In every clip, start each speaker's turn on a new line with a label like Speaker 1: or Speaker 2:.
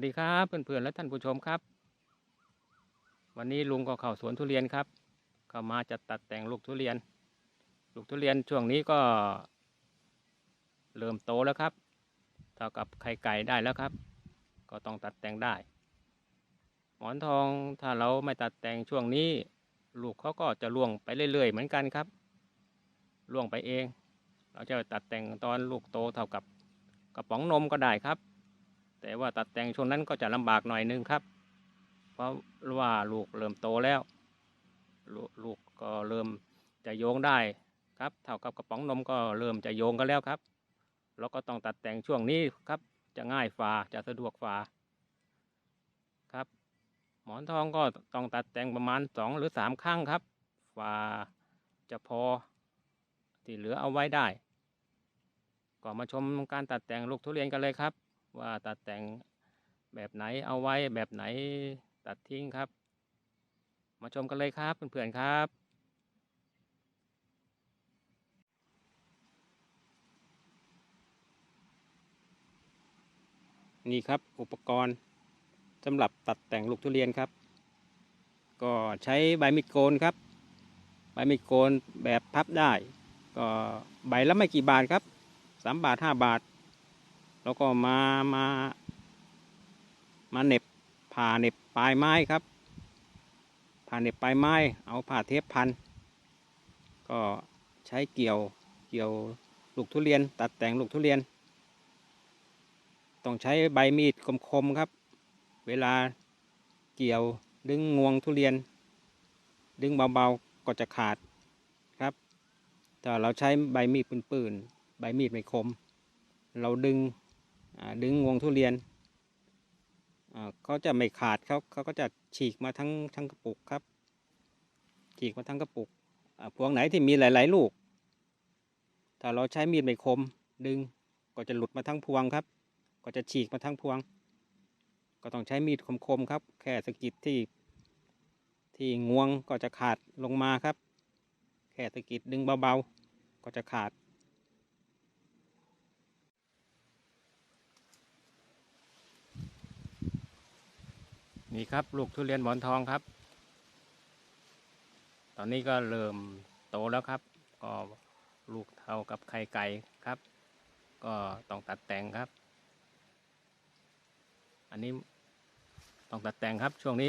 Speaker 1: วัสดีครับเพื่อนๆและท่านผู้ชมครับ วันนี้ลุงก็เข้าสวนทุเรียนครับเข้ามาจะตัดแต่งลูกทุเรียน ลูกทุเรียนช่วงนี้ก็ เริ่มโตแล้วครับเท่ากับไข่ไก่ได้แล้วครับ ก็ต้องตัดแต่งได้ หมอนทองถ้าเราไม่ตัดแต่งช่วงนี้ ลูกเขาก็จะร่วงไปเรื่อยๆ เหมือนกันครับร่วงไปเอง เราจะตัดแต่งตอนลูกโตเท่ากับกระป๋องนมก็ได้ครับ แต่ว่าตัดแต่งช่วงนั้นก็จะลำบากหน่อยนึงครับ เพราะว่าลูกเริ่มโตแล้วลูกลูกก็เริ่มจะโยงได้ครับเท่ากับกระป๋องนมก็เริ่มจะโยงกันแล้วครับเราก็ต้องตัดแต่งช่วงนี้ครับ จะง่ายฝ่าจะสะดวกฝ่าครับ หมอนทองก็ต้องตัดแต่งประมาณสองหรือสามครั้งครับฝ่าจะพอที่เหลือเอาไว้ได้ ก็มาชมการตัดแต่งลูกทุเรียนกันเลยครับ ว่าตัดแต่งแบบไหนเอาไว้แบบไหนตัดทิ้งครับ มาชมกันเลยครับเพื่อนๆครับนี่ครับอุปกรณ์สำหรับตัดแต่งลูกทุเรียนครับ ก็ใช้ใบมีดโกนครับ ใบมีดโกนแบบพับได้ ก็ใบละไม่กี่บาทครับสามบาทห้าบาท แล้วก็มามามาเน็บผ่าเน็บปลายไม้ครับ ผ่าเน็บปลายไม้ เอาผ่าเทปพัน ก็ใช้เกี่ยวเกี่ยวลูกทุเรียน ตัดแต่งลูกทุเรียน ต้องใช้ใบมีดคมๆครับ เวลาเกี่ยวดึงงวงทุเรียน ดึงเบาๆก็จะขาดครับถ้าเราใช้ใบมีดปืนๆใบมีดไม่คม เราดึง ดึงงวงทุเรียนเขาจะไม่ขาดเขาเขาก็จะฉีกมาทั้งทั้งกระปุกครับ ฉีกมาทั้งกระปุกพวงไหนที่มีหลาย ๆ ลูก ถ้าเราใช้มีดไม่คมดึงก็จะหลุดมาทั้งพวงครับ ก็จะฉีกมาทั้งพวง ก็ต้องใช้มีดคมๆครับ แค่สกิดที่ ที่งวงก็จะขาดลงมาครับ แค่สกิดดึงเบาๆ ก็จะขาด นี่ครับลูกทุเรียนหมอนทองครับ ตอนนี้ก็เริ่มโตแล้วครับ ก็ลูกเท่ากับไข่ไก่ครับ ก็ต้องตัดแต่งครับ อันนี้ต้องตัดแต่งครับ ช่วงนี้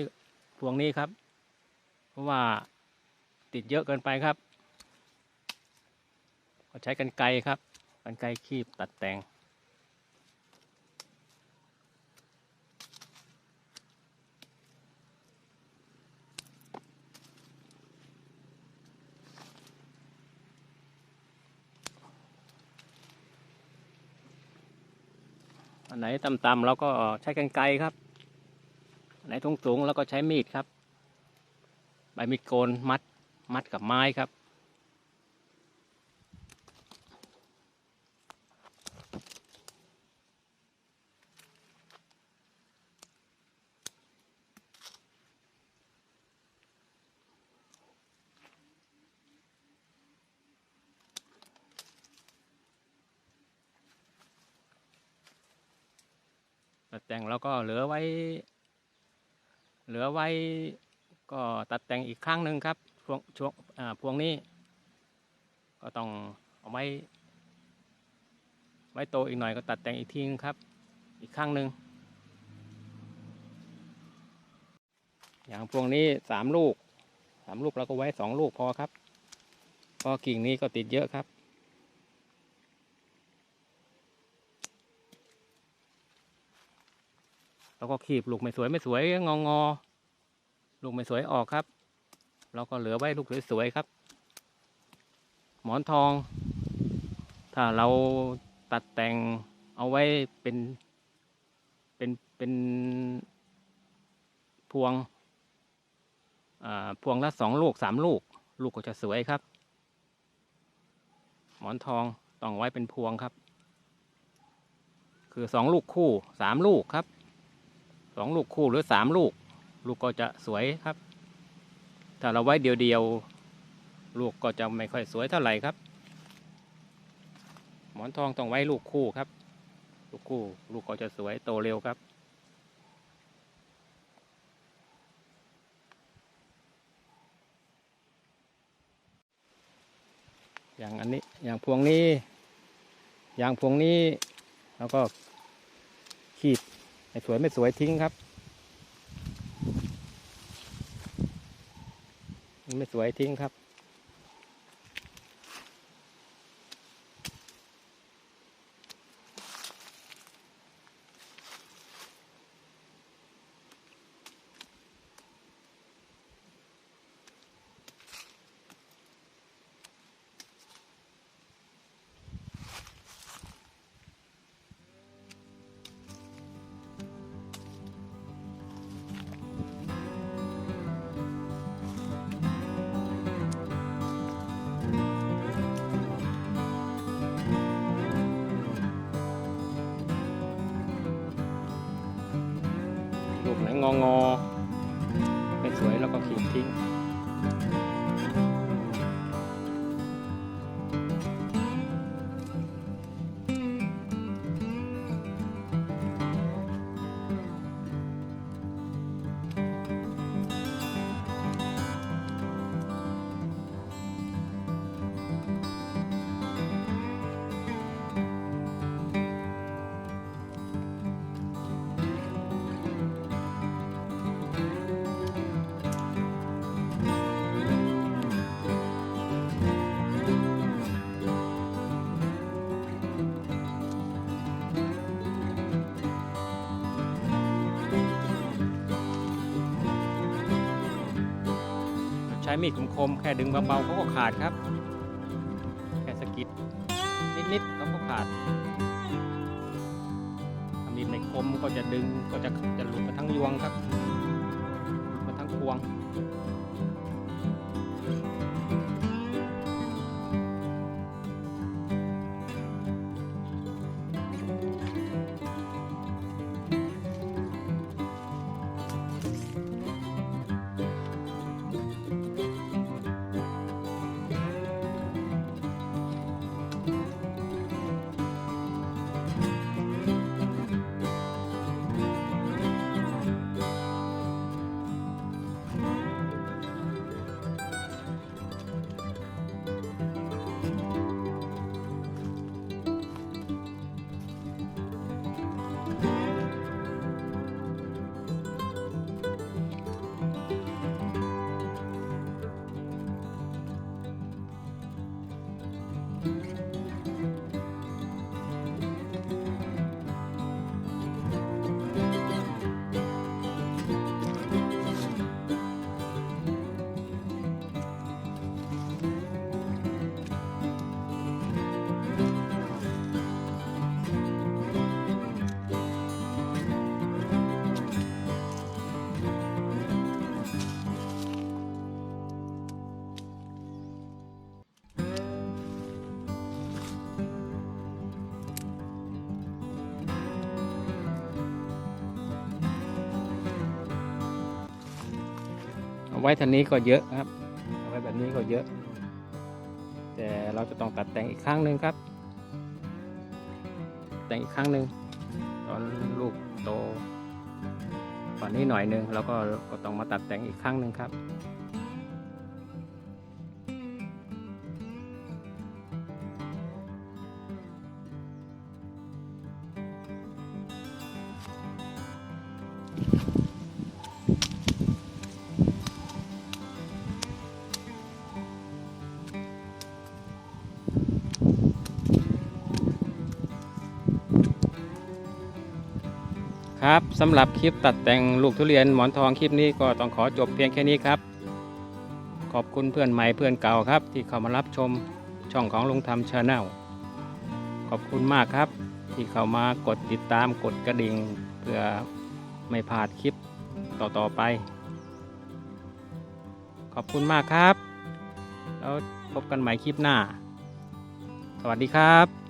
Speaker 1: พวงนี้ครับ เพราะว่าติดเยอะเกินไปครับ ก็ใช้กันไกรครับกันไกรคีบตัดแต่ง อันไหนต่ำๆเราก็ใช้กันไกครับอันไหนสูงๆเราก็ใช้มีดครับ ใบมีดโกนมัดมัดกับไม้ครับ ตัดแต่งแล้วก็เหลือไว้ เหลือไว้ก็ตัดแต่งอีกครั้งหนึ่งครับช่วงช่วงอ่าพวงนี้ ก็ต้องเอาไว้ไว้โตอีกหน่อยก็ตัดแต่งอีกทีนึงครับ อีกครั้งหนึ่งอย่างพวงนี้สามลูกสามลูกเราก็ไว้สองลูกพอครับเพราะกิ่งนี้ก็ติดเยอะครับ แล้วก็ขีบลูกไม่สวยไม่สวยงองอลูกไม่สวยออกครับ เราก็เหลือไว้ลูกสวยๆครับ หมอนทอง ถ้าเราตัดแต่งเอาไว้เป็นเป็นเป็นพวงอ่าพวงละสองลูกสามลูก ลูกก็จะสวยครับ หมอนทองต้องไว้เป็นพวงครับ คือสองลูกคู่สามลูกครับ สองลูกคู่หรือสามลูก ลูกก็จะสวยครับ ถ้าเราไว้เดียวๆลูกก็จะไม่ค่อยสวยเท่าไหร่ครับ หมอนทองต้องไว้ลูกคู่ครับ ลูกคู่ลูกก็จะสวยโตเร็วครับอย่างอันนี้อย่างพวงนี้ อย่างพวงนี้ แล้วก็ขีด ไม่สวยไม่สวยทิ้งครับ ไม่สวยทิ้งครับ งองอไม่สวยแล้วก็ขีดทิ้ง ช้มีดคมๆแค่ดึงเบาๆเขาก็ขาดครับ แค่สกิดนิดๆเขาก็ขาดถ้ามีดไม่คมก็จะดึงก็จะจะหลุดมาทั้งยวงครับหลุดมาทั้งพวง ไว้ทันนี้ก็เยอะครับเอาไว้แบบนี้ก็เยอะ แต่เราจะต้องตัดแต่งอีกครั้งหนึ่งครับ แต่งอีกครั้งหนึ่งตอนลูกโตกว่านี้หน่อยหนึ่งแล้วก็ก็ต้องมาตัดแต่งอีกครั้งหนึ่งครับ ครับสำหรับคลิปตัดแต่งลูกทุเรียนหมอนทองคลิปนี้ก็ต้องขอจบเพียงแค่นี้ครับ ขอบคุณเพื่อนใหม่เพื่อนเก่าครับ ที่เข้ามารับชมช่องของลุงทำชาแนลขอบคุณมากครับ ที่เข้ามากดติดตามกดกระดิ่ง เพื่อไม่พลาดคลิปต่อๆไป ขอบคุณมากครับ แล้วพบกันใหม่คลิปหน้า สวัสดีครับ